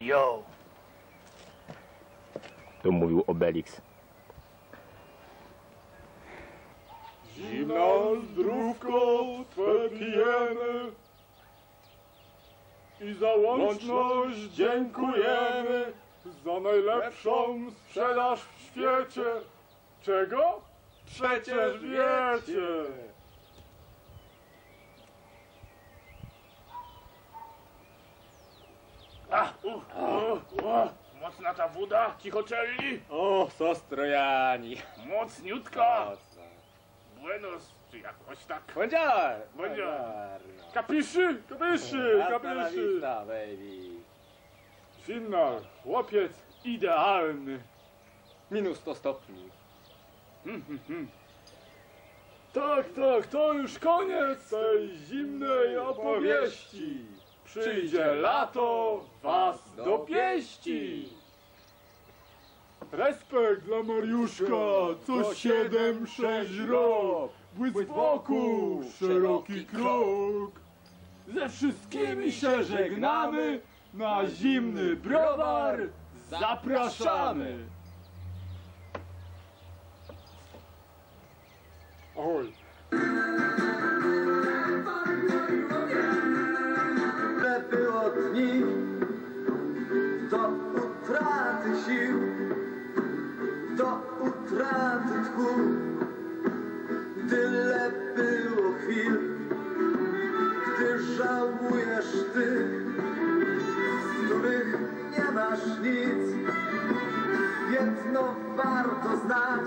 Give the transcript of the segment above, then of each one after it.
Yo. To mówił Obelix. Zimna zdrówko Twe pijemy i za łączność dziękujemy za najlepszą sprzedaż w świecie. Czego? Przecież wiecie. A, u, u, u. Mocna ta woda, cichoczelni. O, sostrojani. Mocniutka. Buenos, czy jakoś tak. Buongiorno. Buongiorno. Kapiszy? Kapiszy? Kapiszy? vista, baby. Finna, chłopiec idealny. Minus 100 stopni. Tak, tak, to już koniec tej zimnej opowieści. Przyjdzie lato, was dopieści. Respekt dla Mariuszka, co siedem, sześć rok. Błysk wokół, szeroki krok. Ze wszystkimi się żegnamy, na zimny browar zapraszamy. Oj. Chwil, gdy żałujesz tych, z których nie masz nic. Jedno warto znać,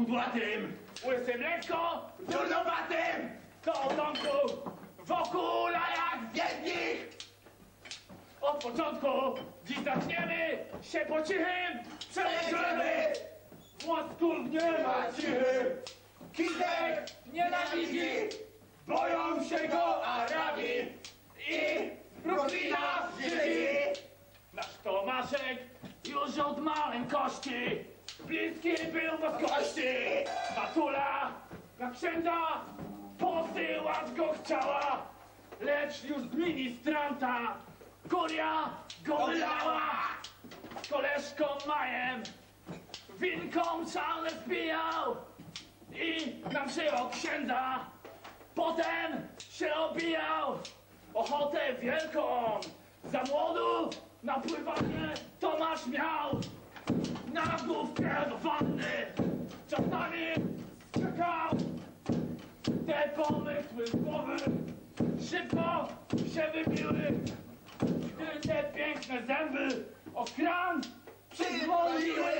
kudłatym, łysym lekko, czarnowatym. To o domku wokół jak więźnik. Od początku dziś zaczniemy się po cichym przemyślemy. Włosków nie ma cichym. Kitek nienawidzi, boją się go Arabi i Brooklyna dzieci. Nasz Tomaszek już od maleńkości bliski był boskości. Matula na księdza posyłać go chciała, lecz już z ministranta kuria go wylała. Z koleżką Majem winką szalne spijał i nam przyjął księdza. Potem się obijał ochotę wielką. Za młodu na pływanie Tomasz miał na główkę do wanny. Czasami czekał te pomysły z głowy. Szybko się wybiły, gdy te piękne zęby o kran przyzwoliły.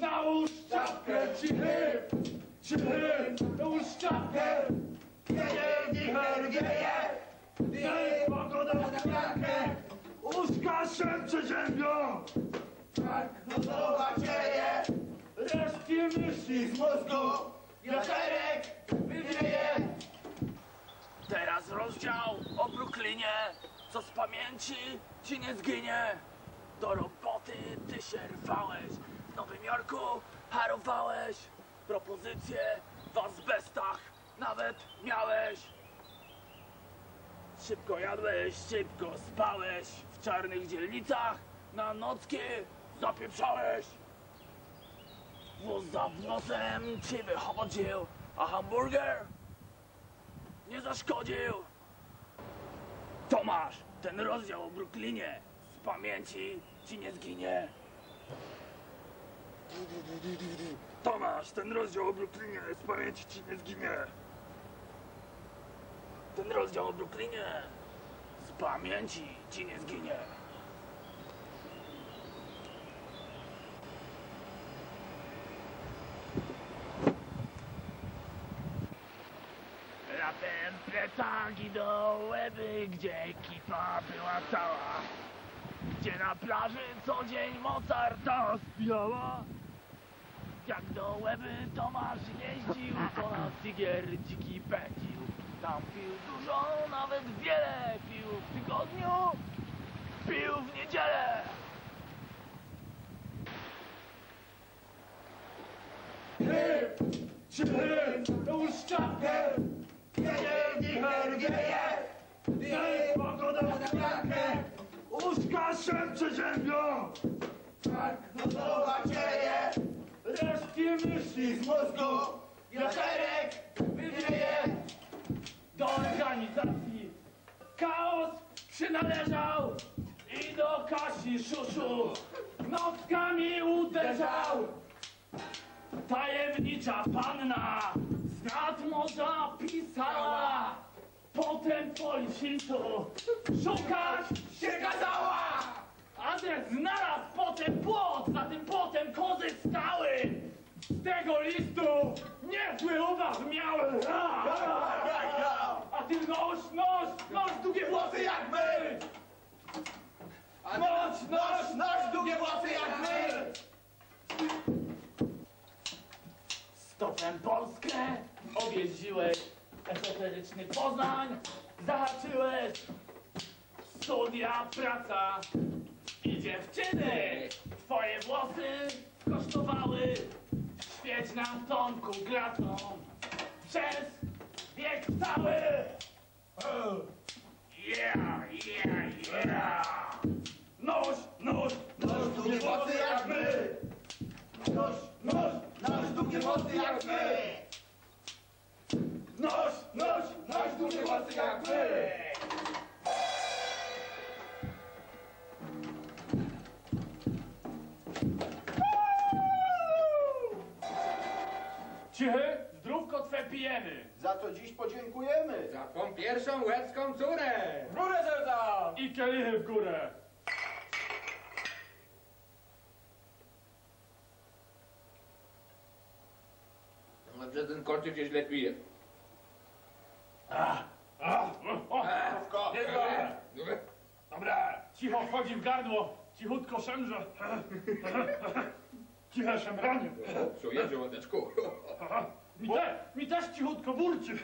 Nałóż czapkę cichy, cichy, nałóż czapkę. Wieje, wicher, wieje, wieje pogoda na wiarkę. Uszka się przeziębią, tak nocowa dzieje. Resztki myśli z mózgu, wiaterek wywieje. Teraz rozdział o Brooklynie, co z pamięci ci nie zginie. Do roboty ty się rwałeś, w Nowym Jorku harowałeś, propozycje w azbestach nawet miałeś. Szybko jadłeś, szybko spałeś w czarnych dzielnicach, na nocki zapieprzałeś. Wóz za włosem ci wychodził, a hamburger nie zaszkodził. Tomasz, ten rozdział o Brooklynie z pamięci ci nie zginie. Tomasz, ten rozdział o Brooklynie z pamięci ci nie zginie. Ten rozdział o Brooklynie z pamięci ci nie zginie. Plecaki do łeby, gdzie ekipa była cała. Gdzie na plaży co dzień Mozarta śpiewała. Jak do łeby Tomasz jeździł, to na cygier dziki pędził. Tam pił dużo, nawet wiele, pił w tygodniu, pił w niedzielę. Już czapkę! Pogoda na miarkę! Ziemią! Tak, macieje Resztki myśli z mózgu wiaterek wywieje Do organizacji chaos przynależał i do Kasi Szuszu nockami uderzał. Tajemnicza panna z nad morza pisała. Potem policzytu szukać się kazała! Adres znalazł potem płot, za tym płotem kozy stały. Z tego listu niezły ubaw miały. A, a, a ty noś, noś, noś długie włosy jak my. Noś, noś, noś, długie włosy jak my! Stopem Polskę objeździłeś, esoteryczny Poznań zahaczyłeś. Studia, praca dziewczyny. Twoje włosy kosztowały świeć nam tonku gratą przez wiek cały. Yeah, yeah, yeah. Noś, noś, Noś, długie włosy jak my! Noś, noś, noś, długie włosy jak my! noś, noś, Noś, długie włosy jak my! Za to dziś podziękujemy! Za twą pierwszą łebską córę! W górę serca! I kielichy w górę. Że ten koczyk się źle pije. O. Dobra, cicho wchodzi w gardło, cichutko szemrze. Ciche szemranie. Psuje żołądeczku. 見たい見たしちほっかぼるちゅう